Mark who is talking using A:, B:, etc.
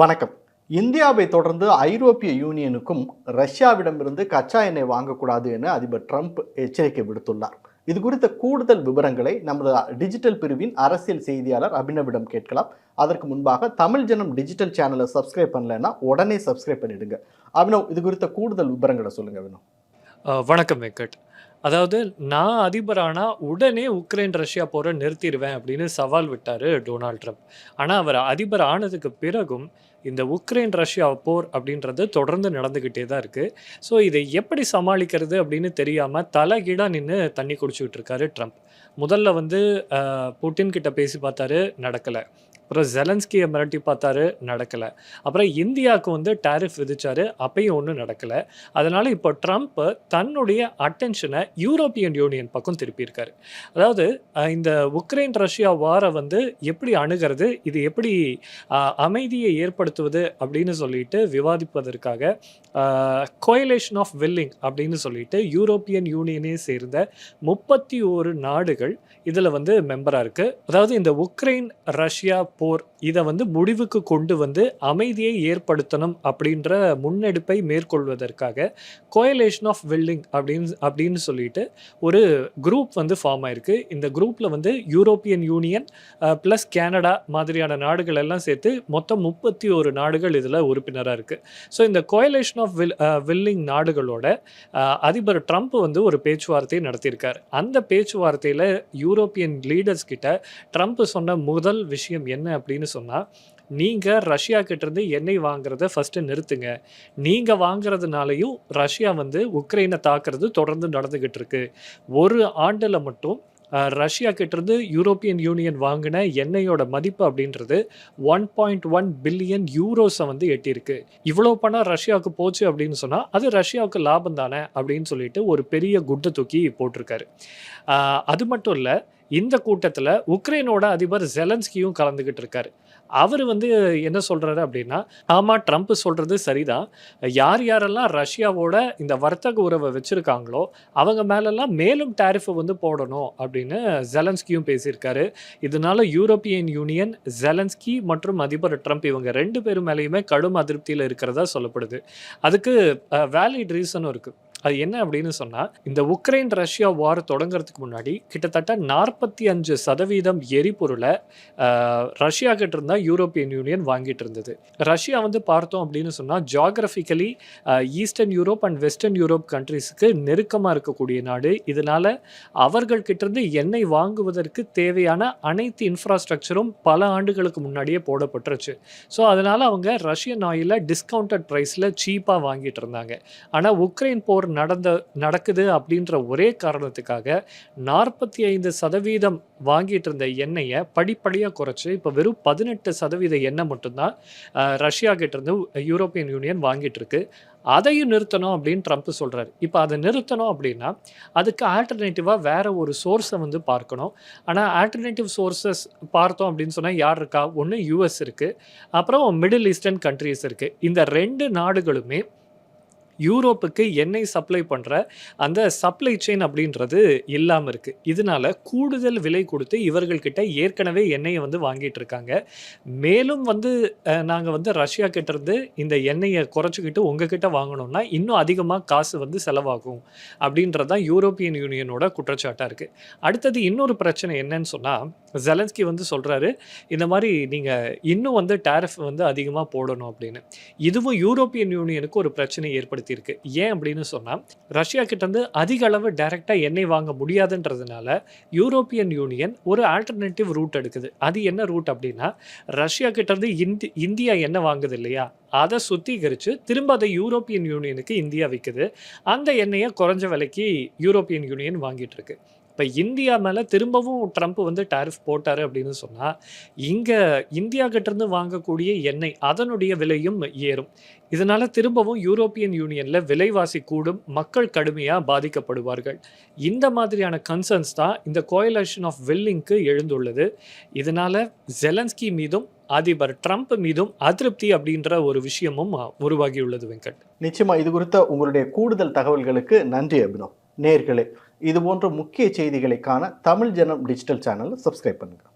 A: வணக்கம். இந்தியாவை தொடர்ந்து ஐரோப்பிய யூனியனுக்கும் ரஷ்யாவிடமிருந்து கச்சா எண்ணெய் வாங்கக்கூடாது என அதிபர் ட்ரம்ப் எச்சரிக்கை விடுத்துள்ளார். இது குறித்த கூடுதல் விவரங்களை நமது டிஜிட்டல் பிரிவின் அரசியல் செய்தியாளர் அபினவிடம் கேட்கலாம். அதற்கு முன்பாக தமிழ் ஜனம் டிஜிட்டல் சேனலை சப்ஸ்கிரைப் பண்ணலைன்னா உடனே சப்ஸ்கிரைப் பண்ணிடுங்க. அபினவ் இது குறித்த கூடுதல் விவரங்களை சொல்லுங்க அபினவ்
B: வணக்கம் வெங்கட். அதாவது நான் அதிபரானா உடனே உக்ரைன் ரஷ்யா போரை நிறுத்திடுவேன் அப்படின்னு சவால் விட்டார் டொனால்ட் ட்ரம்ப். ஆனால் அவர் அதிபர் ஆனதுக்கு பிறகும் இந்த உக்ரைன் ரஷ்யா போர் அப்படின்றது தொடர்ந்து நடந்துக்கிட்டே தான் இருக்குது ஸோ இதை எப்படி சமாளிக்கிறது அப்படின்னு தெரியாமல் தலைகீழாக நின்று தண்ணி குடிச்சுக்கிட்டு இருக்காரு ட்ரம்ப். முதல்ல வந்து புட்டின் கிட்ட பேசி பார்த்தாரு நடக்கலை. அப்புறம் ஜெலன்ஸ்கியை மிரட்டி பார்த்தாரு நடக்கலை. அப்புறம் இந்தியாவுக்கு வந்து டேரிஃப் விதிச்சாரு அப்பையும் ஒன்றும் நடக்கலை. அதனால் இப்போ ட்ரம்ப் தன்னுடைய அட்டென்ஷனை யூரோப்பியன் யூனியன் பக்கம் திருப்பியிருக்காரு. அதாவது இந்த உக்ரைன் ரஷ்யா வாரை வந்து எப்படி அணுகிறது இது எப்படி அமைதியை ஏற்படுத்துவது அப்படின்னு சொல்லிட்டு விவாதிப்பதற்காக கோயலேஷன் ஆஃப் வில்லிங் அப்படின்னு சொல்லிட்டு யூரோப்பியன் யூனியனே சேர்ந்த முப்பத்தி ஒரு நாடுகள் இதில் வந்து மெம்பராக இருக்குது அதாவது இந்த உக்ரைன் ரஷ்யா போர் இதை வந்து முடிவுக்கு கொண்டு வந்து அமைதியை ஏற்படுத்தணும் அப்படின்ற முன்னெடுப்பை மேற்கொள்வதற்காக கோயலேஷன் ஆஃப் வில்லிங் அப்படின்னு அப்படின்னு சொல்லிட்டு ஒரு குரூப் வந்து ஃபார்ம் ஆயிருக்கு. இந்த குரூப்பில் வந்து யூரோப்பியன் யூனியன் ப்ளஸ் கனடா மாதிரியான நாடுகள் எல்லாம் சேர்த்து மொத்தம் முப்பத்தி ஒரு நாடுகள் இதில் உறுப்பினராக இருக்குது ஸோ இந்த கோயலேஷன் ஆஃப் வில் வில்லிங் நாடுகளோட அதிபர் ட்ரம்ப் வந்து ஒரு பேச்சுவார்த்தையை நடத்தியிருக்கார். அந்த பேச்சுவார்த்தையில் யூரோப்பியன் லீடர்ஸ் கிட்ட ட்ரம்ப் சொன்ன முதல் விஷயம் என்ன அப்படின்னு சொன்னால் நீங்கள் ரஷ்யா கிட்டேருந்து எண்ணெய் வாங்குறத ஃபஸ்ட்டு நிறுத்துங்க. நீங்கள் வாங்குறதுனாலையும் ரஷ்யா வந்து உக்ரைனை தாக்குறது தொடர்ந்து நடந்துக்கிட்டு இருக்கு. ஒரு ஆண்டில் மட்டும் ரஷ்யா கிட்டேருந்து யூரோப்பியன் யூனியன் வாங்கின எண்ணெயோட மதிப்பு அப்படின்றது ஒன் பாயிண்ட் ஒன் பில்லியன் யூரோஸை வந்து எட்டியிருக்கு. இவ்வளோ பணம் ரஷ்யாவுக்கு போச்சு அப்படின்னு சொன்னால் அது ரஷ்யாவுக்கு லாபம் தானே? அப்படின்னு சொல்லிட்டு ஒரு பெரிய குட்டை தூக்கி போட்டிருக்காரு. அது மட்டும் இல்லை இந்த கூட்டத்தில் உக்ரைனோட அதிபர் ஜெலன்ஸ்கியும் கலந்துக்கிட்டு இருக்காரு. அவர் வந்து என்ன சொல்கிறாரு அப்படின்னா ஆமாம் ட்ரம்ப் சொல்கிறது சரிதான். யார் யாரெல்லாம் ரஷ்யாவோட இந்த வர்த்தக உறவை வச்சுருக்காங்களோ அவங்க மேலெல்லாம் மேலும் டேரிஃபை வந்து போடணும் அப்படின்னு ஜெலன்ஸ்கியும் பேசியிருக்காரு. இதனால யூரோப்பியன் யூனியன் ஜெலன்ஸ்கி மற்றும் அதிபர் ட்ரம்ப் இவங்க ரெண்டு பேரும் மேலேயுமே கடும் அதிருப்தியில் இருக்கிறதா சொல்லப்படுது. அதுக்கு வேலிட் ரீசனும் இருக்குது அது என்ன அப்படின்னு சொன்னால் இந்த உக்ரைன் ரஷ்யா வார் தொடங்குறதுக்கு முன்னாடி கிட்டத்தட்ட நாற்பத்தி அஞ்சு சதவீதம் எரிபொருளை ரஷ்யா கிட்ட இருந்தால் யூரோப்பியன் யூனியன் வாங்கிட்டு இருந்தது. ரஷ்யா வந்து பார்த்தோம் அப்படின்னு சொன்னால் geographically eastern Europe and western Europe கண்ட்ரிஸுக்கு நெருக்கமாக இருக்கக்கூடிய நாடு. இதனால் அவர்கள் கிட்டேருந்து எண்ணெய் வாங்குவதற்கு தேவையான அனைத்து இன்ஃப்ராஸ்ட்ரக்சரும் பல ஆண்டுகளுக்கு முன்னாடியே போடப்பட்டுருச்சு. ஸோ அதனால் அவங்க ரஷ்யன் ஆயிலை டிஸ்கவுண்டட் ப்ரைஸில் சீப்பாக வாங்கிட்டு இருந்தாங்க. ஆனால் உக்ரைன் போர் நடந்த நடக்குது அப்படின்ற ஒரே காரணத்துக்காக நாற்பத்தி ஐந்து சதவீதம் வாங்கிட்டு இருந்த எண்ணெயை படிப்படியாக குறைச்சி இப்போ வெறும் பதினெட்டு சதவீத எண்ணெய் மட்டும்தான் ரஷ்யா கிட்டேருந்து யூரோப்பியன் யூனியன் வாங்கிட்டு இருக்கு. அதையும் நிறுத்தணும் அப்படின்னு ட்ரம்ப் சொல்கிறார் இப்போ அதை நிறுத்தணும் அப்படின்னா அதுக்கு ஆல்டர்னேட்டிவாக வேறு ஒரு சோர்ஸை வந்து பார்க்கணும். ஆனால் ஆல்டர்னேட்டிவ் சோர்ஸஸ் பார்த்தோம் அப்படின்னு சொன்னால் யார் இருக்கா? ஒன்று யூஎஸ் இருக்குது அப்புறம் மிடில் ஈஸ்டர்ன் கண்ட்ரீஸ் இருக்குது இந்த ரெண்டு நாடுகளுமே யூரோப்புக்கு எண்ணெய் சப்ளை பண்ணுற அந்த சப்ளை செயின் அப்படின்றது இல்லாமல் இருக்குது இதனால கூடுதல் விலை கொடுத்து இவர்கள்கிட்ட ஏற்கனவே எண்ணெயை வந்து வாங்கிட்டு இருக்காங்க. மேலும் வந்து நாங்கள் வந்து ரஷ்யா கிட்டேருந்து இந்த எண்ணெயை குறைச்சிக்கிட்டு உங்ககிட்ட வாங்கணும்னா இன்னும் அதிகமாக காசு வந்து செலவாகும் அப்படின்றது தான் யூரோப்பியன் யூனியனோட குற்றச்சாட்டாக இருக்குது அடுத்தது இன்னொரு பிரச்சனை என்னன்னு சொன்னால் ஜெலன்ஸ்கி வந்து சொல்கிறாரு இந்த மாதிரி நீங்கள் இன்னும் வந்து டேரிஃப் வந்து அதிகமாக போடணும் அப்படின்னு. இதுவும் யூரோப்பியன் யூனியனுக்கு ஒரு பிரச்சனை இருக்கு. ஏன் அப்படின்னு சொன்னால் ரஷ்யா கிட்டேருந்து அதிக அளவு டைரெக்டாக எண்ணெய் வாங்க முடியாதுன்றதுனால யூரோப்பியன் யூனியன் ஒரு ஆல்டர்னேட்டிவ் ரூட் எடுக்குது. அது என்ன ரூட் அப்படின்னா ரஷ்யா கிட்டேருந்து இந்தி இந்தியா எண்ணெய் வாங்குது இல்லையா? அதை சுத்திகரித்து திரும்ப அதை யூரோப்பியன் யூனியனுக்கு இந்தியா விற்குது அந்த எண்ணெயை குறைஞ்ச விலைக்கு யூரோப்பியன் யூனியன் வாங்கிட்டு இருக்கு. இப்போ இந்தியா மேலே திரும்பவும் ட்ரம்ப் வந்து டாரிஃப் போட்டார் அப்படின்னு சொன்னால் இங்கே இந்தியா கிட்டேருந்து வாங்கக்கூடிய எண்ணெய் அதனுடைய விலையும் ஏறும். இதனால் திரும்பவும் யூரோப்பியன் யூனியனில் விலைவாசி கூடும் மக்கள் கடுமையாக பாதிக்கப்படுவார்கள். இந்த மாதிரியான கன்சர்ன்ஸ் தான் இந்த கோயலேஷன் ஆஃப் வில்லிங்க்கு எழுந்துள்ளது. இதனால் ஜெலன்ஸ்கி மீதும் அதிபர் ட்ரம்ப் மீதும் அதிருப்தி அப்படின்ற ஒரு விஷயமும் உருவாகியுள்ளது வெங்கட்.
A: நிச்சயமா இது குறித்த உங்களுடைய கூடுதல் தகவல்களுக்கு நன்றி அபினவ். நேர்களே இது போன்ற முக்கிய செய்திகளை காண தமிழ் ஜனம் டிஜிட்டல் சேனலை சப்ஸ்கிரைப் பண்ணுங்கள்